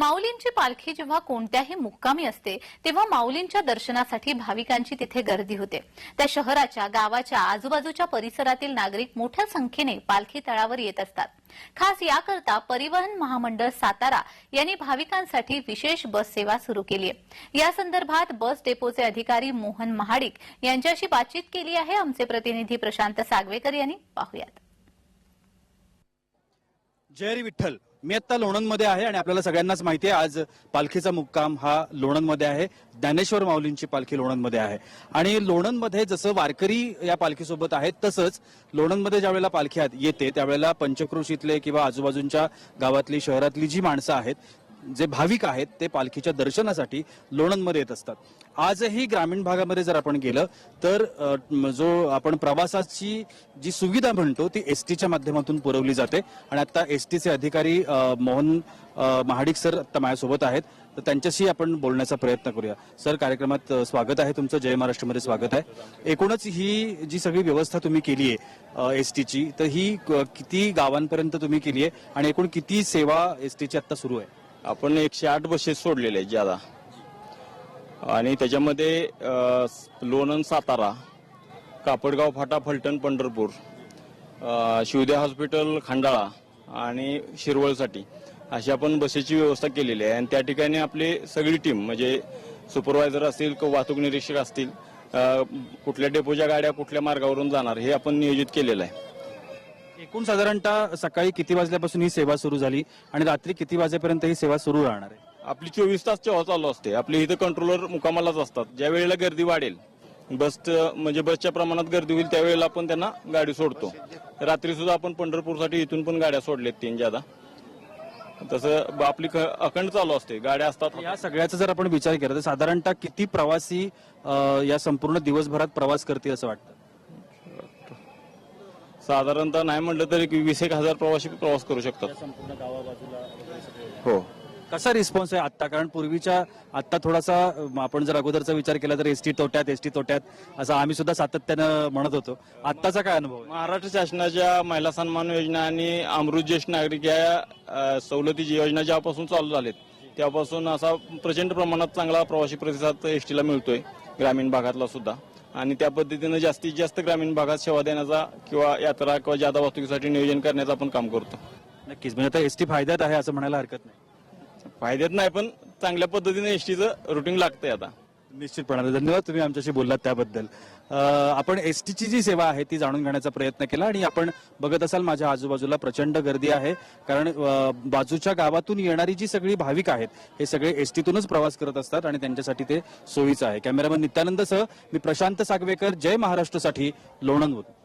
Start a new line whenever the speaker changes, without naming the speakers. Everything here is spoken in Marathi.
माऊलींची पालखी जेव्हा कोणत्याही मुक्कामी असते तेव्हा माऊलींच्या दर्शनासाठी भाविकांची तिथे गर्दी होते. त्या शहराच्या गावाच्या आजूबाजूच्या परिसरातील नागरिक मोठ्या संख्येने पालखी तळावर येत असतात. खास याकरता परिवहन महामंडळ सातारा यांनी भाविकांसाठी विशेष बस सेवा सुरू केली आहे. या संदर्भात बस डेपोचे अधिकारी मोहन महाडिक यांच्याशी बातचीत केली आहे. आमचे प्रतिनिधी प्रशांत सागवेकर यांनी. पाहुयात.
जयरी विठ्ठल. मी आता लोणंदमध्ये आहे आणि आपल्याला सगळ्यांनाच माहिती आहे आज पालखीचा मुक्काम हा लोणंदमध्ये आहे. ज्ञानेश्वर माऊलींची पालखी लोणंदमध्ये आहे. आणि लोणंदमध्ये जसं वारकरी या पालखीसोबत आहेत तसंच लोणंदमध्ये ज्या वेळेला पालखी येते त्यावेळेला पंचक्रोशीतले किंवा आजूबाजूच्या गावातली शहरातली जी माणसं आहेत जे भाविक आहेत ते पालखीच्या दर्शनासाठी लोणंदमध्ये येत असतात. आजही ग्रामीण भागामध्ये जर आपण गेलं तर जो आपण प्रवासाची जी सुविधा म्हणतो ती एस टीच्या माध्यमातून पुरवली जाते. आणि आता एस टीचे अधिकारी मोहन महाडिक सर आता माझ्यासोबत आहेत. तर त्यांच्याशी आपण बोलण्याचा प्रयत्न करूया. सर कार्यक्रमात स्वागत आहे तुमचं. जय महाराष्ट्रमध्ये स्वागत आहे. एकूणच ही जी सगळी व्यवस्था तुम्ही केली आहे एस टीची तर ही क- किती गावांपर्यंत तुम्ही केली आहे? आणि एकूण किती सेवा एस टीची आता सुरू आहे?
आपण एकशे आठ बसेस सोडलेले आहेत ज्यादा आणि त्याच्यामध्ये लोणंद सातारा कापडगाव फाटा फलटण पंढरपूर अ, शिवद्या हॉस्पिटल खंडाळा आणि शिरवळसाठी अशी आपण बसेची व्यवस्था केलेली आहे. आणि त्या ठिकाणी आपली सगळी टीम म्हणजे सुपरवायझर असतील किंवा वाहतूक निरीक्षक असतील कुठल्या डेपोच्या गाड्या कुठल्या मार्गावरून जाणार हे आपण नियोजित केलेलं आहे.
एकूण साधारणतः सकाळी किती वाजल्यापासून ही सेवा सुरू झाली आणि रात्री किती वाजेपर्यंत ही सेवा सुरू राहणार आहे?
आपली चोवीस तास सेवा चालू असते. आपली इथं कंट्रोलर मुकामालाच असतात. ज्या वेळेला गर्दी वाढेल बस म्हणजे बसच्या प्रमाणात गर्दी होईल त्यावेळेला आपण त्यांना गाडी सोडतो. रात्री सुद्धा आपण पंढरपूरसाठी इथून पण गाड्या सोडल्यात तीन ज्यादा. तसं आपली अखंड चालू असते. गाड्या असतात.
या सगळ्याचा जर आपण विचार केला तर साधारणतः किती प्रवासी या संपूर्ण दिवसभरात प्रवास करतील असं वाटतं?
साधारणतः नाही म्हटलं तरी की वीस एक हजार प्रवासी प्रवास करू शकतात.
संपूर्ण गावाबाजूला
हो.
कसा रिस्पॉन्स आहे आता कारण पूर्वीच्या आता थोडासा आपण जर अगोदरचा विचार केला तर एसटी तोट्यात एसटी तोट्यात असं आम्ही सुद्धा सातत्यानं म्हणत होतो. आत्ताचा काय अनुभव आहे?
महाराष्ट्र शासनाच्या महिला सन्मान योजना आणि अमृत ज्येष्ठ नागरिक या अ, सवलतीची योजना जेव्हापासून चालू झालेत तेव्हापासून असा प्रचंड प्रमाणात चांगला प्रवासी प्रतिसाद एसटीला मिळतोय ग्रामीण भागातला सुद्धा. आणि त्या पद्धतीनं जास्तीत जास्त ग्रामीण भागात सेवा देण्याचा किंवा यात्रा किंवा जादा वाहतुकीसाठी नियोजन करण्याचं आपण काम करतो.
नक्कीच. म्हणजे आता एसटी फायद्यात आहे असं म्हणायला हरकत नाही.
फायद्यात नाही पण चांगल्या पद्धतीने एसटीचं रुटीन लागतंय आता.
निश्चितपणाने. धन्यवाद तुम्ही आमच्याशी बोललात त्याबद्दल. आपण आपण एसटीची जी सेवा आहे ती जाणून घेण्याचा प्रयत्न केला आणि आपण बघत असाल माझ्या आजूबाजूला प्रचंड गर्दी आहे. कारण बाजूच्या गावातून येणारी जी सगळी भाविक आहेत हे सगळे एसटीतूनच प्रवास करत असतात आणि त्यांच्यासाठी ते सोयीचं आहे. कॅमेरामन नित्यानंदसह मी प्रशांत सागवेकर. जय महाराष्ट्रसाठी लोणंद होतो